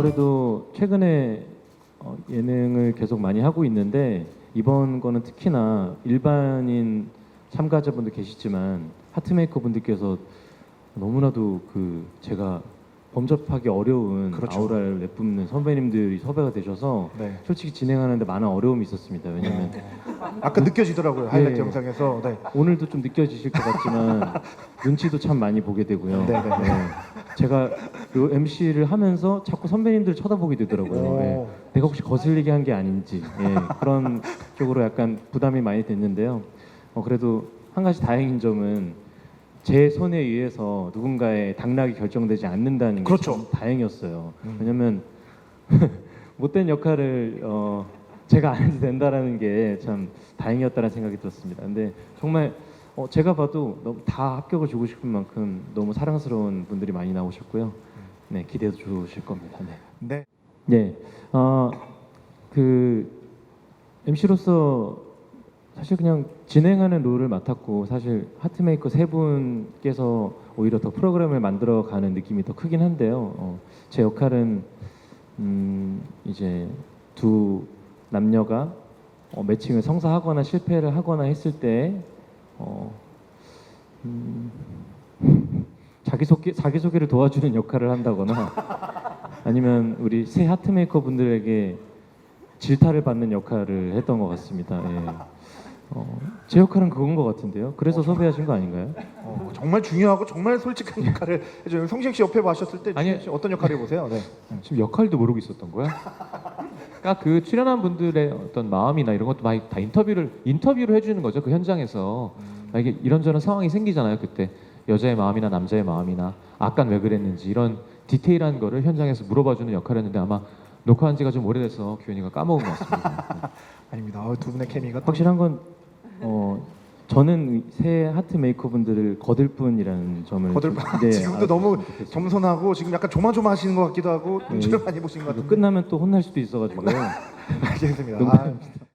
아무래도 최근에 어, 예능을 계속 많이 하고 있는데 이번 거는 특히나 일반인 참가자분들 계시지만 하트메이커 분들께서 너무나도 그 제가 범접하기 어려운 그렇죠. 아우라를 내뿜는 선배님들이 섭외가 되셔서 네. 솔직히 진행하는데 많은 어려움이 있었습니다. 왜냐면 아까 느껴지더라고요 하이라이트 네. 영상에서. 네. 오늘도 좀 느껴지실 것 같지만 눈치도 참 많이 보게 되고요. 네, 네. 제가 요 MC를 하면서 자꾸 선배님들 쳐다보게 되더라고요. 오. 예. 내가 혹시 거슬리게 한 게 아닌지 예, 그런 쪽으로 약간 부담이 많이 됐는데요. 어, 그래도 한 가지 다행인 점은 제 손에 의해서 누군가의 당락이 결정되지 않는다는 게 그렇죠. 참 다행이었어요. 음. 왜냐면 못된 역할을 어, 제가 안 해도 된다라는 게 참 다행이었다는 생각이 들었습니다. 근데 정말 어, 제가 봐도 너무 다 합격을 주고 싶은 만큼 너무 사랑스러운 분들이 많이 나오셨고요. 네, 기대도 좋으실 겁니다. 네. 네. 네, 어, 그 MC로서 사실 그냥 진행하는 롤을 맡았고 사실 하트메이커 세 분께서 오히려 더 프로그램을 만들어 가는 느낌이 더 크긴 한데요. 어, 제 역할은 음, 이제 두 남녀가 어, 매칭을 성사하거나 실패를 하거나 했을 때 어, 음, 자기 소개 자기 소개를 도와주는 역할을 한다거나 아니면 우리 새 하트 메이커 분들에게 질타를 받는 역할을 했던 것 같습니다. 예. 어, 제 역할은 그건 것 같은데요. 그래서 섭외하신 거 아닌가요? 어, 정말 중요하고 정말 솔직한 역할을 해줘요. 성시경 씨 옆에 봐셨을 때 아니, 아니, 어떤 역할을 해보세요? 네. 지금 역할도 모르고 있었던 거야? 그러니까 그 출연한 분들의 어떤 마음이나 이런 것도 많이 다 인터뷰를 인터뷰를 해주는 거죠 그 현장에서 만약에 이런저런 상황이 생기잖아요 그때 여자의 마음이나 남자의 마음이나 아깐 왜 그랬는지 이런 디테일한 거를 현장에서 물어봐주는 역할이었는데 아마 녹화한 지가 좀 오래돼서 규현이가 까먹은 것 같습니다. 아닙니다. 어, 두 분의 케미가 또 확실한 건 어, 저는 새 하트 메이커 분들을 거들 뿐이라는 점을 거들 좀- 뿐. 네, 지금도 알았으면 너무 좋겠습니다. 겸손하고 지금 약간 조마조마하시는 것 같기도 하고 눈치를 많이 보신 것 같은데. 끝나면 또 혼날 수도 있어가지고요. 알겠습니다. 아,